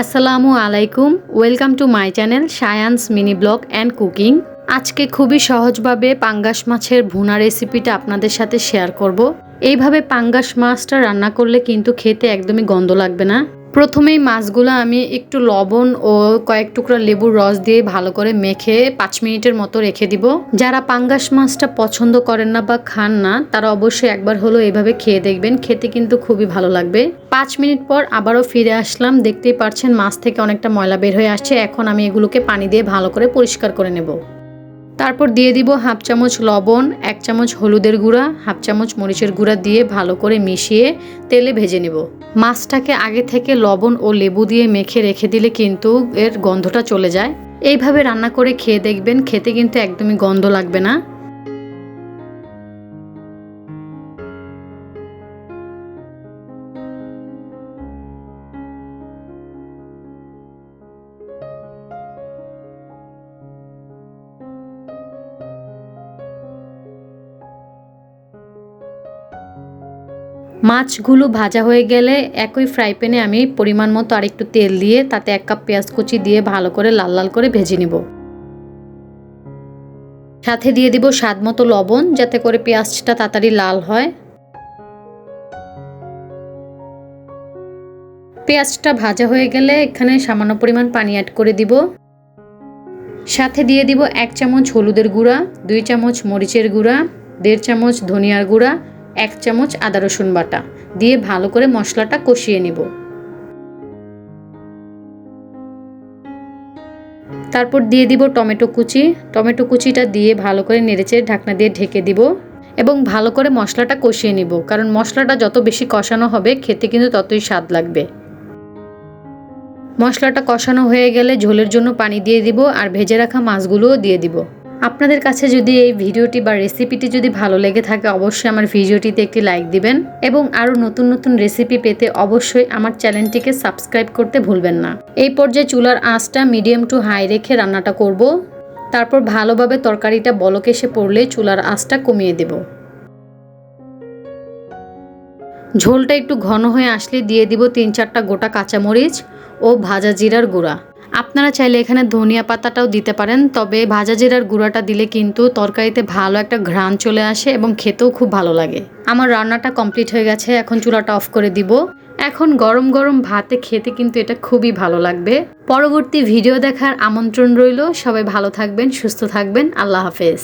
আসসালামু আলাইকুম, welcome to my channel science mini blog and cooking আজকে খুবই সহজভাবে পাঙ্গাস মাছের ভুনা রেসিপিটা আপনাদের সাথে শেয়ার করব। এইভাবে পাঙ্গাস মাছটা রান্না করলে কিন্তু খেতে একদমই গন্ধ লাগবে না প্রথমেই মাছগুলো আমি একটু লবণ ও কয়েক টুকরা লেবুর রস দিয়ে ভালো করে মেখে পাঁচ মিনিটের মতো রেখে দিব। যারা পাঙ্গাস মাছটা পছন্দ করেন না বা খান না, তারা অবশ্যই একবার হলো এভাবে খেয়ে দেখবেন। খেতে কিন্তু খুবই ভালো লাগবে। পাঁচ মিনিট পর আবারও ফিরে আসলাম। দেখতেই পারছেন মাছ থেকে অনেকটা ময়লা বের হয়ে আসছে। এখন আমি এগুলোকে পানি দিয়ে ভালো করে পরিষ্কার করে নেব। তারপর দিয়ে দিব হাফ চামচ লবণ, এক চামচ হলুদের গুঁড়া, হাফ চামচ মরিচের গুঁড়া দিয়ে ভালো করে মিশিয়ে তেলে ভেজে নেব। মাছটাকে আগে থেকে লবণ ও লেবু দিয়ে মেখে রেখে দিলে কিন্তু এর গন্ধটা চলে যায়। এইভাবে রান্না করে খেয়ে দেখবেন, খেতে কিন্তু একদমই গন্ধ লাগবে না। মাছগুলো ভাজা হয়ে গেলে একই ফ্রাই প্যানে আমি পরিমাণ মতো আরেকটু তেল দিয়ে তাতে এক কাপ পেঁয়াজ কুচি দিয়ে ভালো করে লাল লাল করে ভেজে নিব। সাথে দিয়ে দিব স্বাদ মতো লবণ যাতে করে পেঁয়াজটা তাড়াতাড়ি লাল হয়। পেঁয়াজটা ভাজা হয়ে গেলে এখানে সামান্য পরিমাণ পানি অ্যাড করে দিব। সাথে দিয়ে দিব এক চামচ হলুদের গুঁড়া, দুই চামচ মরিচের গুঁড়া, দেড় চামচ ধনিয়ার গুঁড়া এক চামচ আদা রসুন বাটা। দিয়ে ভালো করে মশলাটা কষিয়ে নিব। তারপর দিয়ে দিব টমেটো কুচি। টমেটো কুচিটা দিয়ে ভালো করে নেড়েচেড়ে ঢাকনা দিয়ে ঢেকে দিব এবং ভালো করে মশলাটা কষিয়ে নিব। কারণ মশলাটা যত বেশি কষানো হবে, খেতে কিন্তু ততই স্বাদ লাগবে। মশলাটা কষানো হয়ে গেলে ঝোলের জন্য পানি দিয়ে দিব আর ভেজে রাখা মাছগুলোও দিয়ে দিব। আপনাদের কাছে যদি এই ভিডিওটি বা রেসিপিটি যদি ভালো লেগে থাকে, অবশ্যই আমার ভিডিওটিতে একটি লাইক দিবেন এবং আরও নতুন নতুন রেসিপি পেতে অবশ্যই আমার চ্যানেলটিকে সাবস্ক্রাইব করতে ভুলবেন না। এই পর্যায়ে চুলার আঁচটা মিডিয়াম টু হাই রেখে রান্নাটা করব। তারপর ভালোভাবে তরকারিটা বলক এসে পড়লে চুলার আঁচটা কমিয়ে দেব। ঝোলটা একটু ঘন হয়ে আসলে দিয়ে দিব তিন চারটা গোটা কাঁচামরিচ ও ভাজা জিরার গুঁড়া। আপনারা চাইলে এখানে ধনিয়া পাতাটাও দিতে পারেন, তবে ভাজা জিরার গুঁড়াটা দিলে কিন্তু তরকারিতে ভালো একটা ঘ্রাণ চলে আসে এবং খেতেও খুব ভালো লাগে। আমার রান্নাটা কমপ্লিট হয়ে গেছে, এখন চুলাটা অফ করে দিব। এখন গরম গরম ভাতে খেতে কিন্তু এটা খুবই ভালো লাগবে। পরবর্তী ভিডিও দেখার আমন্ত্রণ রইল, সবাই ভালো থাকবেন, সুস্থ থাকবেন, আল্লাহ হাফেজ।